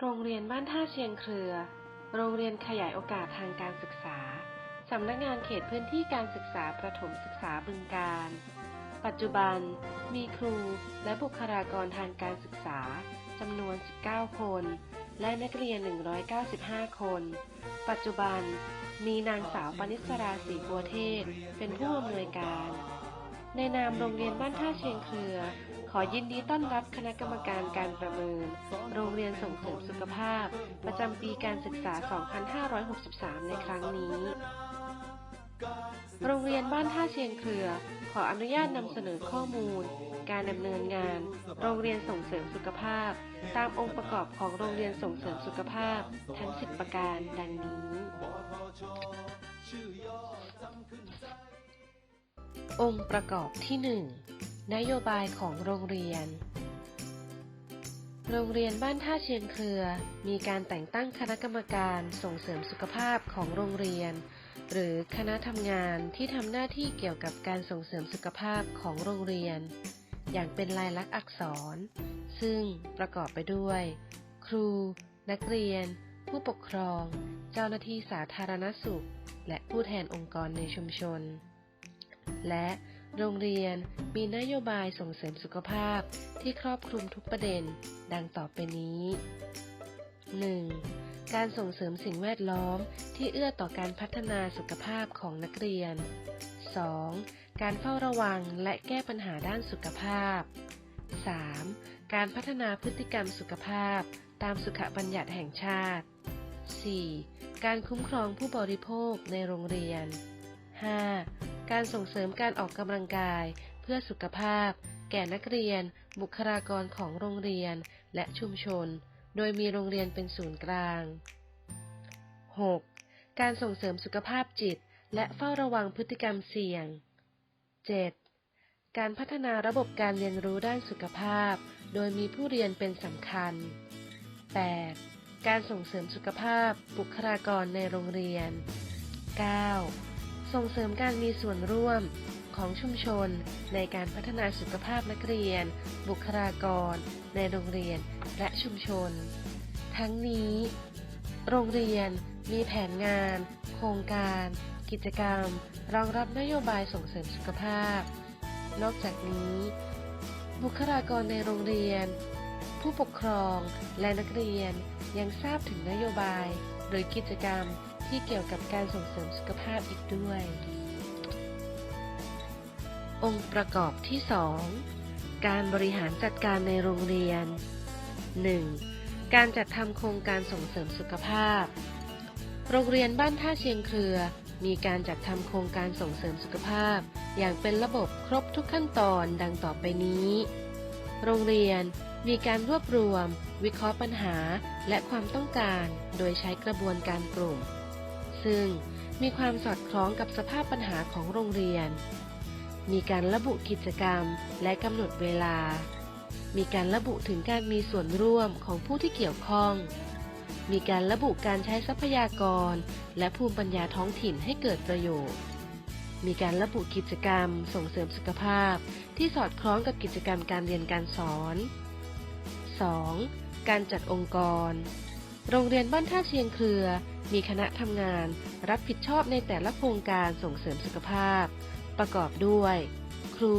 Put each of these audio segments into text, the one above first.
โรงเรียนบ้านท่าเชียงเครือ โรงเรียนขยายโอกาสทางการศึกษา สำนักงานเขตพื้นที่การศึกษาประถมศึกษาบึงการ ปัจจุบัน มีครูและบุคลากรทางการศึกษาจำนวน 19 คน และนักเรียน 195 คน ปัจจุบัน มีนางสาวปณิสราศรีบัวเทศ เป็นผู้อำนวยการ ในนามโรงเรียนบ้านท่าเชียงเครือ ขอยินดีต้อนรับคณะกรรมการการประเมิน โรงเรียนส่งเสริมสุขภาพ ประจำปีการศึกษา 2563 ในครั้งนี้ โรงเรียนบ้านท่าเชียงเครือ ขออนุญาตนำเสนอข้อมูล การดำเนินงาน โรงเรียนส่งเสริมสุขภาพ ตามองค์ประกอบของโรงเรียนส่งเสริมสุขภาพ ทั้ง 10 ประการดังนี้ องค์ประกอบที่ 1 นโยบายของโรงเรียน โรงเรียนบ้านท่าเชียงเครือ มีการแต่งตั้งคณะกรรมการส่งเสริมสุขภาพของโรงเรียน หรือคณะทำงานที่ทำหน้าที่เกี่ยวกับการส่งเสริมสุขภาพของโรงเรียน อย่างเป็นลายลักษณ์อักษร ซึ่งประกอบไปด้วย ครู นักเรียน ผู้ปกครอง เจ้าหน้าที่สาธารณสุข และผู้แทนองค์กรในชุมชน และ โรงเรียนมีนโยบายส่งเสริมสุขภาพที่ครอบคลุมทุกประเด็น ดังต่อไปนี้ 1. การส่งเสริมสิ่งแวดล้อมที่เอื้อต่อการพัฒนาสุขภาพของนักเรียน 2. การเฝ้าระวังและแก้ปัญหาด้านสุขภาพ 3. การพัฒนาพฤติกรรมสุขภาพตามสุขบัญญัติแห่งชาติ 4. การคุ้มครองผู้บริโภคในโรงเรียน 5. การส่งเสริมการออกกำลังกาย เพื่อสุขภาพ แก่นักเรียน บุคลากรของโรงเรียน และชุมชน โดยมีโรงเรียนเป็นศูนย์กลาง 6. การส่งเสริมสุขภาพจิต และเฝ้าระวังพฤติกรรมเสี่ยง 7. การพัฒนาระบบการเรียนรู้ด้านสุขภาพ โดยมีผู้เรียนเป็นสำคัญ 8. การส่งเสริมสุขภาพบุคลากรในโรงเรียน 9. ส่งเสริมการมีส่วนร่วมของชุมชน ในการพัฒนาสุขภาพนักเรียน บุคลากร ในโรงเรียนและชุมชน ทั้งนี้ โรงเรียนมีแผนงาน โครงการ กิจกรรม รองรับนโยบายส่งเสริมสุขภาพ นอกจากนี้ บุคลากรในโรงเรียน ผู้ปกครองและนักเรียนยังทราบถึงนโยบาย หรือกิจกรรม ที่เกี่ยวกับการส่งเสริมสุขภาพอีกด้วย องค์ประกอบที่ 2 การบริหารจัดการในโรงเรียน 1. การจัดทำโครงการส่งเสริมสุขภาพ โรงเรียนบ้านท่าเชียงเครือ มีการจัดทำโครงการส่งเสริมสุขภาพ อย่างเป็นระบบครบทุกขั้นตอนดังต่อไปนี้ โรงเรียนมีการรวบรวม วิเคราะห์ปัญหาและความต้องการ โดยใช้กระบวนการกลุ่ม ซึ่งมีความสอดคล้องกับสภาพปัญหาของโรงเรียน มีการระบุกิจกรรมและกำหนดเวลา มีการระบุถึงการมีส่วนร่วมของผู้ที่เกี่ยวข้อง มีการระบุการใช้ทรัพยากร และภูมิปัญญาท้องถิ่นให้เกิดประโยชน์ มีการระบุกิจกรรม ส่งเสริมสุขภาพ ที่สอดคล้องกับกิจกรรมการเรียนการสอน 2. การจัดองค์กร โรงเรียนบ้านท่าเชียงเครือ มีคณะทำงาน รับผิดชอบในแต่ละโครงการส่งเสริมสุขภาพ ประกอบด้วย ครู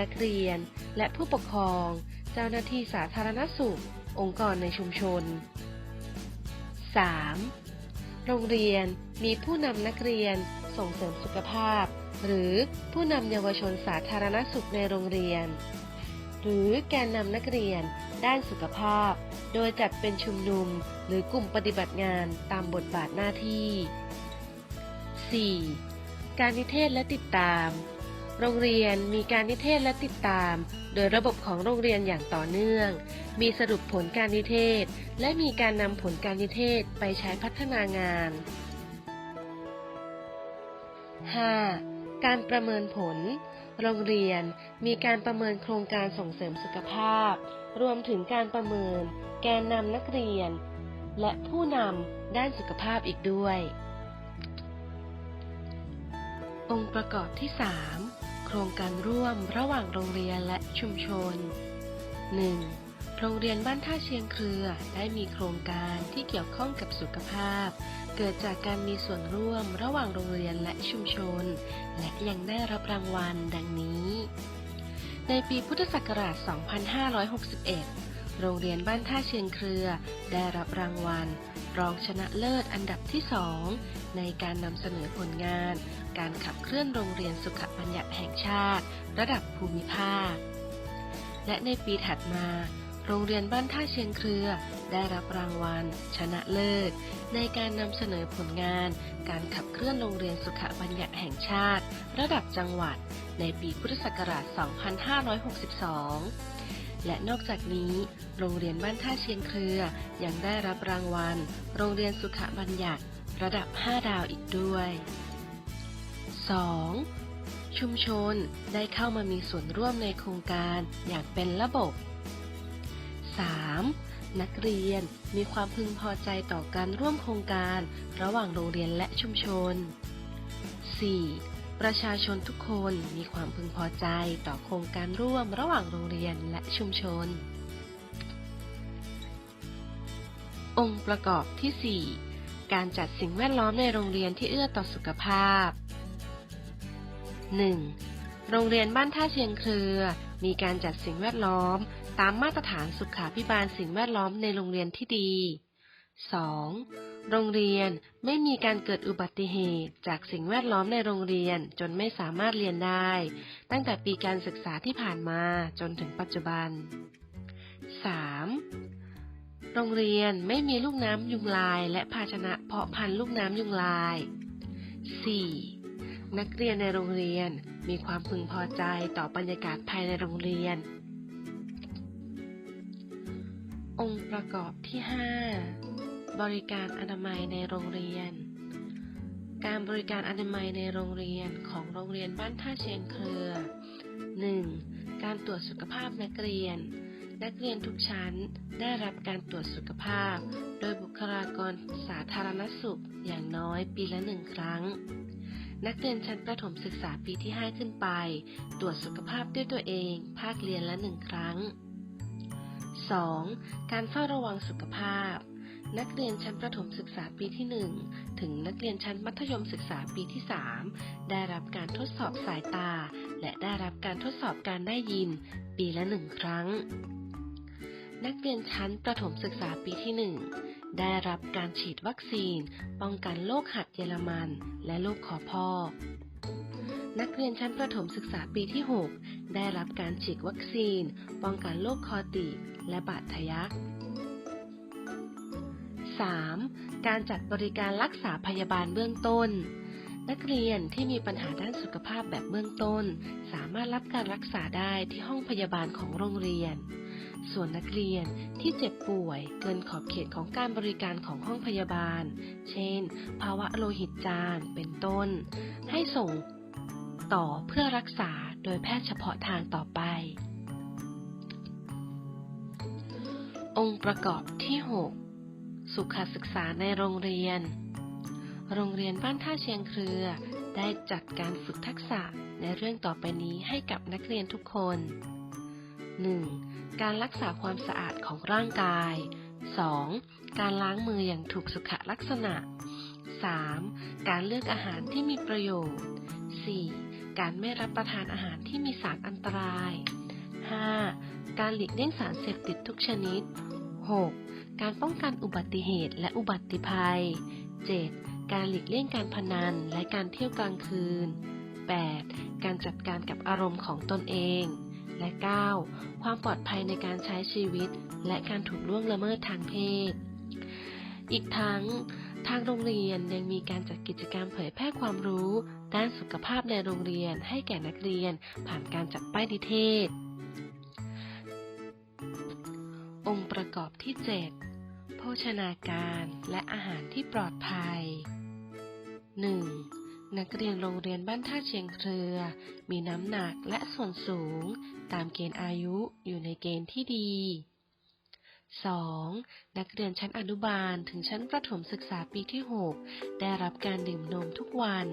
นักเรียน และผู้ปกครอง เจ้าหน้าที่สาธารณสุข องค์กรในชุมชน 3. โรงเรียนมีผู้นำนักเรียนส่งเสริมสุขภาพ หรือผู้นำเยาวชนสาธารณสุขในโรงเรียน หรือแกนนำนักเรียน ด้านสุขภาพ โดยจัดเป็นชุมนุมหรือกลุ่มปฏิบัติงานตามบทบาทหน้าที่ 4. การนิเทศและติดตาม โรงเรียนมีการนิเทศและติดตาม โดยระบบของโรงเรียนอย่างต่อเนื่อง มีสรุปผลการนิเทศ และมีการนำผลการนิเทศไปใช้พัฒนางาน 5. การประเมินผล โรงเรียนมีการประเมินโครงการส่งเสริมสุขภาพ รวมถึงการประเมิน แกนนำนักเรียน และผู้นำด้านสุขภาพอีกด้วย องค์ประกอบที่ 3 โครงการร่วมระหว่างโรงเรียนและชุมชน 1. โรงเรียนบ้านท่าเชียงเครือได้มีโครงการที่เกี่ยวข้องกับสุขภาพ เกิดจากการมีส่วนร่วมระหว่างโรงเรียนและชุมชน และยังได้รับรางวัลดังนี้ ในปีพุทธศักราช 2561 โรงเรียนบ้านท่าเชียงเครือ ได้รับรางวัล รองชนะเลิศอันดับที่2ในการนำเสนอผลงาน การขับเคลื่อนโรงเรียนสุขบัญญัติแห่งชาติ ระดับภูมิภาค และในปีถัดมา โรงเรียนบ้านท่าเชียงเครือ ได้รับรางวัล ชนะเลิศ ในการนำเสนอผลงาน การขับเคลื่อนโรงเรียนสุขบัญญัติแห่งชาติ ระดับจังหวัด ในปีพุทธศักราช 2562 และนอกจากนี้ โรงเรียนบ้านท่าเชียงเครือ ยังได้รับรางวัล โรงเรียนสุขบัญญัติ ระดับ 5 ดาวอีกด้วย 2. ชุมชนได้เข้ามามีส่วนร่วมในโครงการอย่างเป็นระบบ 3. นักเรียนมีความพึงพอใจต่อการร่วมโครงการ ระหว่างโรงเรียนและชุมชน 4. ประชาชนทุกคนมีความพึงพอใจต่อโครงการร่วมระหว่างโรงเรียนและชุมชน องค์ประกอบที่ 4 การจัดสิ่งแวดล้อมในโรงเรียนที่เอื้อต่อสุขภาพ 1. โรงเรียนบ้านท่าเชียงเครือ มีการจัดสิ่งแวดล้อม ตามมาตรฐานสุขาพิบาลสิ่งแวดล้อมในโรงเรียนที่ดี 2. โรงเรียนไม่มีการเกิดอุบัติเหตุจากสิ่งแวดล้อมในโรงเรียนจนไม่สามารถเรียนได้ ตั้งแต่ปีการศึกษาที่ผ่านมาจนถึงปัจจุบัน 3. โรงเรียนไม่มีลูกน้ำยุงลาย และภาชนะเพาะพันธุ์ลูกน้ำยุงลาย 4. นักเรียนในโรงเรียนมีความพึงพอใจต่อบรรยากาศภายในโรงเรียน องค์ประกอบที่ 5 บริการอนามัยในโรงเรียน การบริการอนามัยในโรงเรียนของโรงเรียนบ้านท่าเชียงเครือ 1. การตรวจสุขภาพนักเรียน นักเรียนทุกชั้นได้รับการตรวจสุขภาพ โดยบุคลากรสาธารณสุขอย่างน้อยปีละหนึ่งครั้ง นักเรียนชั้นประถมศึกษาปีที่ 5 ขึ้นไป ตรวจสุขภาพด้วยตัวเอง ภาคเรียนละหนึ่งครั้ง 2. การเฝ้าระวังสุขภาพ นักเรียนชั้นประถมศึกษาปีที่ 1 ถึงนักเรียนชั้นมัธยมศึกษาปีที่ 3 ได้รับการทดสอบสายตา และได้รับการทดสอบการได้ยิน ปีละหนึ่งครั้ง นักเรียนชั้นประถมศึกษาปีที่ 1 ได้รับการฉีดวัคซีน ป้องกันโรคหัดเยอรมัน และโรคคอพอกนักเรียนชั้นประถมศึกษาปีที่ 6 ได้รับการฉีดวัคซีน ป้องกันโรคคอตีบ และบาดทะยัก 3. การจัดบริการรักษาพยาบาลเบื้องต้น นักเรียนที่มีปัญหาด้านสุขภาพแบบเบื้องต้น สามารถรับการรักษาได้ที่ห้องพยาบาลของโรงเรียน ส่วนนักเรียนที่เจ็บป่วยเกินขอบเขตของการบริการของห้องพยาบาล เช่น ภาวะโลหิตจางเป็นต้น ให้ส่งต่อเพื่อรักษาโดยแพทย์เฉพาะทางต่อไป องค์ประกอบที่ 6 สุขศึกษาในโรงเรียน โรงเรียนบ้านท่าเชียงเครือ ได้จัดการฝึกทักษะในเรื่องต่อไปนี้ให้กับนักเรียนทุกคน 1. การรักษาความสะอาดของร่างกาย 2. การล้างมืออย่างถูกสุขลักษณะ 3. การเลือกอาหารที่มีประโยชน์ 4. การไม่รับประทานอาหารที่มีสารอันตราย 5. การหลีกเลี่ยงสารเสพติดทุกชนิด 6. การป้องกันอุบัติเหตุและอุบัติภัย 7. การหลีกเลี่ยงการพนันและการเที่ยวกลางคืน 8. การจัดการกับอารมณ์ของตนเอง และ 9. ความปลอดภัยในการใช้ชีวิต และการถูกล่วงละเมิดทางเพศ อีกทั้งทางโรงเรียนยังมีการจัดกิจกรรมเผยแพร่ความรู้ ด้านสุขภาพในโรงเรียนให้แก่นักเรียนผ่านการจัดป้ายนิเทศ องค์ประกอบที่ 7 โภชนาการและอาหารที่ปลอดภัย 1. นักเรียนโรงเรียนบ้านท่าเชียงเครือ มีน้ำหนักและส่วนสูง ตามเกณฑ์อายุอยู่ในเกณฑ์ที่ดี 2. นักเรียนชั้นอนุบาลถึงชั้นประถมศึกษาปีที่ 6 ได้รับการดื่มนมทุกวัน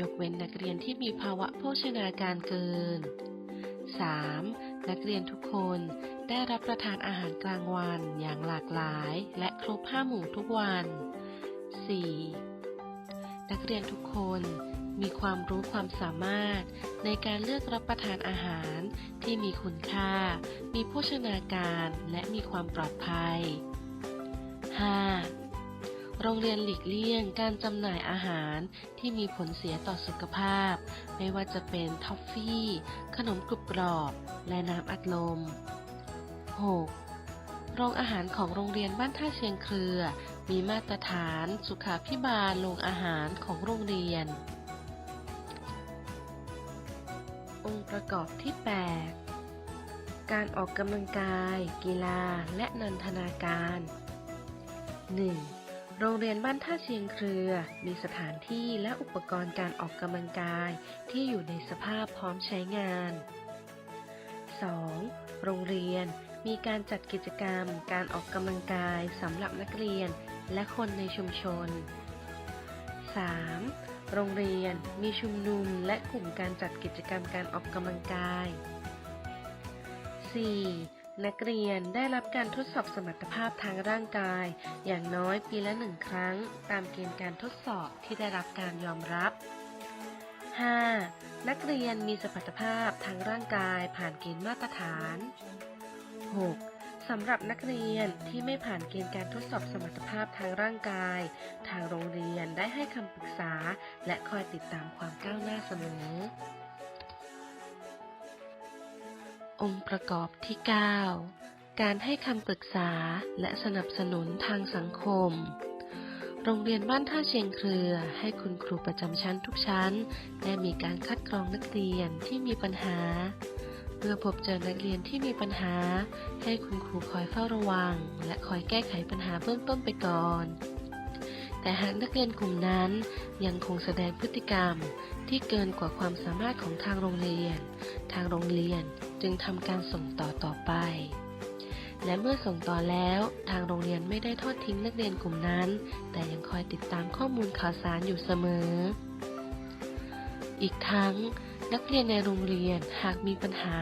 ยกเว้นนักเรียนที่มีภาวะโภชนาการเกิน 3. นักเรียนทุกคนได้รับประทานอาหารกลางวันอย่างหลากหลาย และครบห้าหมู่ทุกวัน 4. นักเรียนทุกคนมีความรู้ความสามารถในการเลือกรับประทานอาหารที่มีคุณค่า มีโภชนาการ และมีความปลอดภัย 5. โรงเรียนหลีกเลี่ยงการจำหน่ายอาหารที่มีผลเสียต่อสุขภาพ ไม่ว่าจะเป็นท็อฟฟี่ ขนมกรุบกรอบ และน้ำอัดลม 6. โรงอาหารของโรงเรียนบ้านท่าเชียงเครือ มีมาตรฐานสุขาพิบาลโรงอาหารของโรงเรียน องค์ประกอบที่ 8 การออกกำลังกาย กีฬา และนันทนาการ 1. โรงเรียนบ้านท่าเชียงเครือ มีสถานที่และอุปกรณ์การออกกำลังกายที่อยู่ในสภาพพร้อมใช้งาน 2. โรงเรียนมีการจัดกิจกรรมการออกกำลังกายสำหรับนักเรียนและคนในชุมชน 3. โรงเรียนมีชุมนุมและกลุ่มการจัดกิจกรรมการออกกำลังกาย 4. นักเรียนได้รับการทดสอบสมรรถภาพทางร่างกาย อย่างน้อยปีละหนึ่งครั้ง ตามเกณฑ์การทดสอบที่ได้รับการยอมรับ 5. นักเรียนมีสมรรถภาพทางร่างกายผ่านเกณฑ์มาตรฐาน 6. สำหรับนักเรียนที่ไม่ผ่านเกณฑ์การทดสอบสมรรถภาพทางร่างกาย ทางโรงเรียนได้ให้คำปรึกษา และคอยติดตามความก้าวหน้าเสมอ องค์ประกอบที่ 9 การให้คำปรึกษาและสนับสนุนทางสังคม โรงเรียนบ้านท่าเชียงเครือ ให้คุณครูประจำชั้นทุกชั้น ได้มีการคัดกรองนักเรียนที่มีปัญหา เมื่อพบเจอนักเรียนที่มีปัญหา ให้คุณครูคอยเฝ้าระวัง และคอยแก้ไขปัญหาเบื้องต้นไปก่อนแต่หากนักเรียนกลุ่มนั้นยังคงแสดงพฤติกรรมที่เกินกว่าความสามารถของทางโรงเรียน ทางโรงเรียน จึงทำการส่งต่อต่อไป และเมื่อส่งต่อแล้วทางโรงเรียนไม่ได้ทอดทิ้งนักเรียนกลุ่มนั้น แต่ยังคอยติดตามข้อมูลข่าวสารอยู่เสมอ อีกทั้ง นักเรียนในโรงเรียนหากมีปัญหา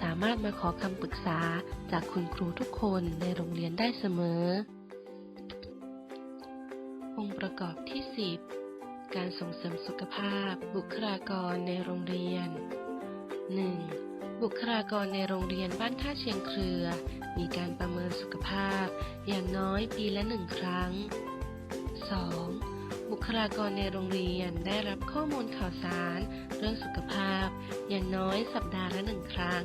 สามารถมาขอคำปรึกษาจากคุณครูทุกคนในโรงเรียนได้เสมอ องค์ประกอบที่ 10การส่งเสริมสุขภาพบุคลากรในโรงเรียน 1. บุคลากรในโรงเรียนบ้านท่าเชียงเครือ มีการประเมินสุขภาพ อย่างน้อยปีละหนึ่งครั้ง 2. บุคลากรในโรงเรียนได้รับข้อมูลข่าวสาร เรื่องสุขภาพ อย่างน้อยสัปดาห์ละหนึ่งครั้ง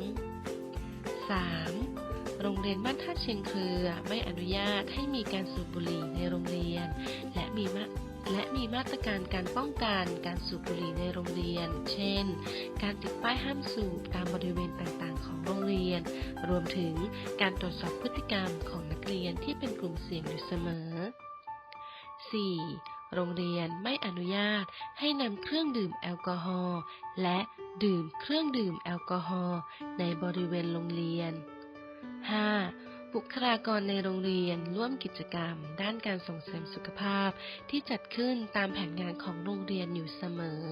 3. โรงเรียนบ้านท่าเชียงเครือไม่อนุญาตให้มีการสูบบุหรี่ในโรงเรียน และมีมา และมีมาตรการการป้องกันการสูบบุหรี่ในโรงเรียน เช่น การติดป้ายห้ามสูบตามบริเวณต่างๆ ของโรงเรียน รวมถึงการตรวจสอบพฤติกรรมของนักเรียนที่เป็นกลุ่มเสี่ยงอยู่เสมอ 4. โรงเรียนไม่อนุญาตให้นำเครื่องดื่มแอลกอฮอล์และดื่มเครื่องดื่มแอลกอฮอล์ในบริเวณโรงเรียน 5. บุคลากรในโรงเรียนร่วมกิจกรรม ด้านการส่งเสริมสุขภาพที่จัดขึ้นตามแผนงานของโรงเรียนอยู่เสมอ